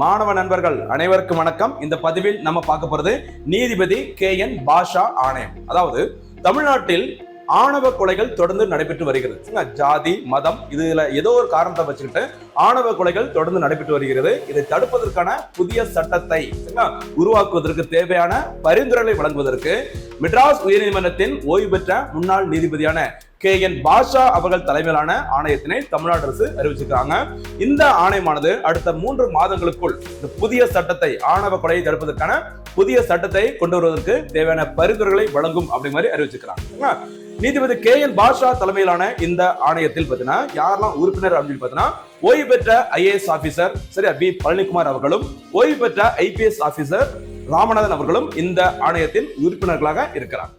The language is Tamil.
மாணவ நண்பர்கள் அனைவருக்கும் வணக்கம். இந்த பதிவில் நம்ம பார்க்க போறது நீதிபதி கே என் பாஷா ஆணையம். அதாவது தமிழ்நாட்டில் ஆணவ கொலைகள் தொடர்ந்து நடைபெற்று வருகிறது. ஜாதி மதம் இதுல ஏதோ ஒரு காரணத்தை வச்சுக்கிட்டு ஆணவ கொலைகள் தொடர்ந்து நடைபெற்று வருகிறது. இதை தடுப்பதற்கான புதிய சட்டத்தை உருவாக்குவதற்கு தேவையான பரிந்துரைகளை வழங்குவதற்கு மெட்ராஸ் உயர்நீதிமன்றத்தின் ஓய்வு பெற்ற முன்னாள் நீதிபதியான கே என் பாஷா அவர்கள் தலைமையிலான ஆணையத்தினை தமிழ்நாடு அரசு அறிவிச்சிருக்காங்க. இந்த ஆணையமானது அடுத்த மூன்று மாதங்களுக்குள் இந்த புதிய சட்டத்தை ஆணவ கொலையை தடுப்பதற்கான புதிய சட்டத்தை கொண்டு வருவதற்கு தேவையான பரிந்துரைகளை வழங்கும் அப்படிங்கிற மாதிரி அறிவிச்சிருக்கிறாங்க நீதிபதி கே என் பாஷா தலைமையிலான இந்த ஆணையத்தில் பார்த்தீங்கன்னா யாரெல்லாம் உறுப்பினர் அப்படின்னு பார்த்தீங்கன்னா ஓய்வு பெற்ற ஐஏஎஸ் ஆபீசர் சரியா பி பழனிக்குமார் அவர்களும் ஓய்வு பெற்ற ஐபிஎஸ் ஆபீசர் ராமநாதன் அவர்களும் இந்த ஆணையத்தின் உறுப்பினர்களாக இருக்கிறார்